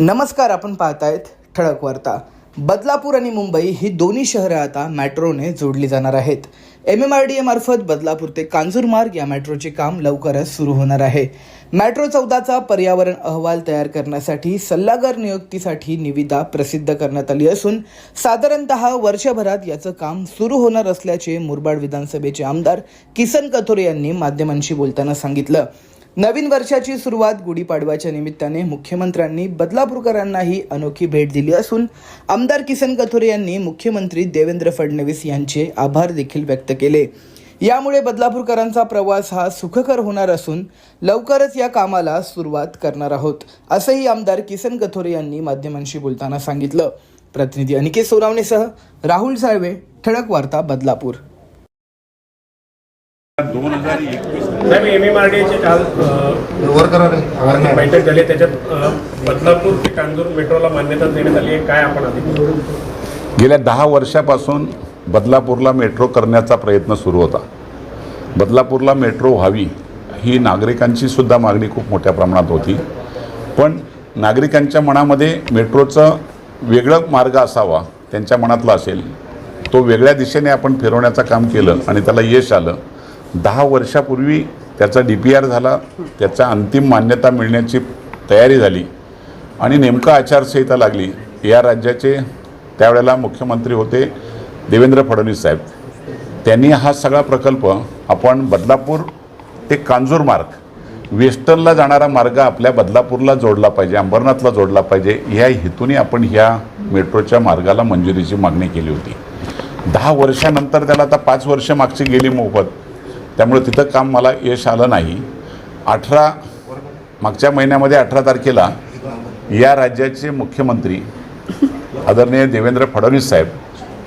नमस्कार आपण पाहतायत ठळक वार्ता. बदलापूर आणि मुंबई ही दोन्ही शहरं आता मेट्रोने जोडली जाणार आहेत. M M R D A मार्फत बदलापूर ते कांजूरमार्ग या मेट्रोचे काम लवकरच सुरू होणार आहे. मेट्रो चौदाचा पर्यावरण अहवाल तयार करण्यासाठी सल्लागार नियुक्तीसाठी निविदा प्रसिद्ध करण्यात आली असून साधारणतः वर्षभरात याचं काम सुरू होणार असल्याचे मुरबाड विधानसभेचे आमदार किसन कथोरे यांनी माध्यमांशी बोलताना सांगितलं. नवीन वर्षाची सुरुवात गुढीपाडव्याच्या निमित्ताने मुख्यमंत्र्यांनी बदलापूरकरांनाही अनोखी भेट दिली असून आमदार किसन कथोरे यांनी मुख्यमंत्री देवेंद्र फडणवीस यांचे आभार देखील व्यक्त केले. यामुळे बदलापूरकरांचा प्रवास हा सुखकर होणार असून लवकरच या कामाला सुरुवात करणार आहोत असंही आमदार किसन कथोरे यांनी माध्यमांशी बोलताना सांगितलं. प्रतिनिधी अनिकेत सोनावणेसह राहुल साळवे ठळक वार्ता बदलापूर. दोन हजार एकवीस साहेब एम. एम आर डी एची काल अ, बैठक झाली त्याच्यात अ, बदलापूर ते कांजूर मेट्रोला मान्यता देण्यात आली आहे. काय आपण आधी गेल्या दहा वर्षापासून बदलापूरला मेट्रो करण्याचा प्रयत्न सुरू होता. बदलापूरला मेट्रो व्हावी ही नागरिकांची सुद्धा मागणी खूप मोठ्या प्रमाणात होती. पण नागरिकांच्या मनामध्ये मेट्रोचं वेगळं मार्ग असावा त्यांच्या मनातला असेल तो वेगळ्या दिशेने आपण फिरवण्याचं काम केलं आणि त्याला यश आलं दहा वर्षापूर्वी त्याचा डी पी आर झाला त्याचा अंतिम मान्यता मिळण्याची तयारी झाली आणि नेमकं आचारसंहिता लागली. या राज्याचे त्यावेळेला मुख्यमंत्री होते देवेंद्र फडणवीस साहेब. त्यांनी हा सगळा प्रकल्प आपण बदलापूर ते कांजूर मार्ग वेस्टर्नला जाणारा मार्ग आपल्या बदलापूरला जोडला पाहिजे अंबरनाथला जोडला पाहिजे ह्या हेतूने आपण ह्या मेट्रोच्या मार्गाला मंजुरीची मागणी केली होती. दहा वर्षानंतर त्याला आता पाच वर्ष मागची गेली मोफत. त्यामुळे तिथं काम मला यश आलं नाही. अठरा मागच्या महिन्यामध्ये अठरा तारखेला या राज्याचे मुख्यमंत्री आदरणीय देवेंद्र फडणवीस साहेब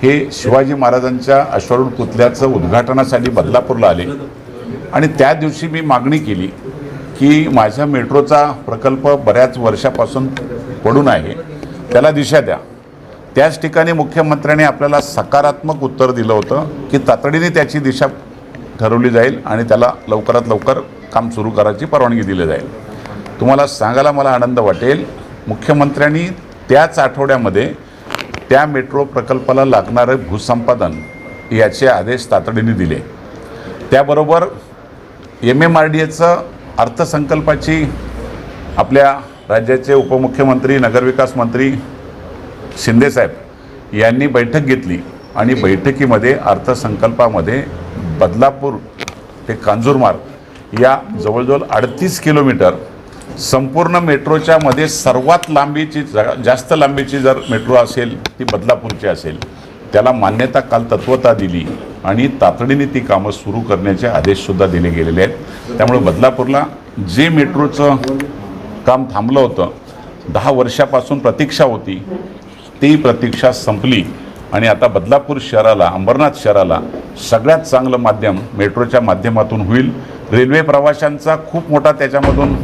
हे शिवाजी महाराजांच्या अश्वारूढ पुतल्याचं उद्घाटनासाठी बदलापूरला आले. आणि त्या दिवशी मी मागणी केली की माझ्या मेट्रोचा प्रकल्प बऱ्याच वर्षापासून पडून आहे. त्याला दिशा द्या. त्याच ठिकाणी मुख्यमंत्र्यांनी आपल्याला सकारात्मक उत्तर दिलं होतं की तातडीने त्याची दिशा ठरवली जाईल आणि त्याला लवकरात लवकर काम सुरू करायची परवानगी दिली जाईल. तुम्हाला सांगायला मला आनंद वाटेल. मुख्यमंत्र्यांनी त्याच आठवड्यामध्ये त्या मेट्रो प्रकल्पाला लागणारं भूसंपादन याचे आदेश तातडीने दिले. त्याबरोबर एम एम आर डी एचं अर्थसंकल्पाची आपल्या राज्याचे उपमुख्यमंत्री नगरविकास मंत्री शिंदेसाहेब यांनी बैठक घेतली आणि बैठकीमध्ये अर्थसंकल्पामध्ये बदलापूर ते कांजूरमार्ग या जवळजवळ अडतीस किलोमीटर संपूर्ण मेट्रोच्या मध्ये सर्वात लांबीची जास्त लांबीची जर मेट्रो असेल ती बदलापूरची असेल त्याला मान्यता काल तत्वता दिली आणि तातडीने ती कामं सुरू करण्याचे आदेशसुद्धा दिले गेलेले आहेत. त्यामुळे बदलापूरला जे मेट्रोचं काम थांबलं होतं दहा वर्षापासून प्रतीक्षा होती ती प्रतीक्षा संपली आणि आता बदलापूर शहराला अंबरनाथ शहराला सगळ्यात चांगलं माध्यम मेट्रोच्या माध्यमातून होईल. रेल्वे प्रवाशांचा खूप मोठा त्याच्यामधून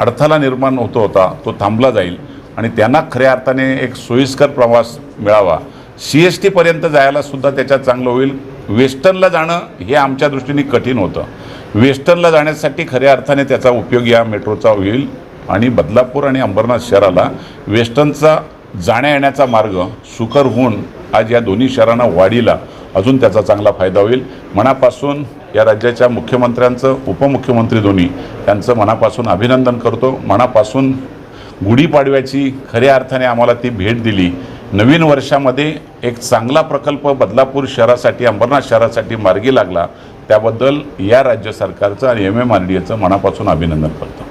अडथळा निर्माण होतो होता तो थांबला जाईल. आणि त्यांना खऱ्या अर्थाने एक सोयीस्कर प्रवास मिळावा. सी एस टीपर्यंत जायलासुद्धा त्याच्यात चांगलं होईल. वेस्टर्नला जाणं हे आमच्या दृष्टीने कठीण होतं. वेस्टर्नला जाण्यासाठी खऱ्या अर्थाने त्याचा उपयोग या मेट्रोचा होईल. आणि बदलापूर आणि अंबरनाथ शहराला वेस्टर्नचा जाण्या येण्याचा मार्ग सुकर होऊन आज या दोन्ही शहरांना वाढीला अजून त्याचा चांगला फायदा होईल. मनापासून या राज्याच्या मुख्यमंत्र्यांचं उपमुख्यमंत्री दोन्ही त्यांचं मनापासून अभिनंदन करतो. मनापासून गुढीपाडव्याची खऱ्या अर्थाने आम्हाला ती भेट दिली. नवीन वर्षामध्ये एक चांगला प्रकल्प बदलापूर शहरासाठी अंबरनाथ शहरासाठी मार्गी लागला. त्याबद्दल या राज्य सरकारचं आणि एम एम आर डी एचं मनापासून अभिनंदन करतो.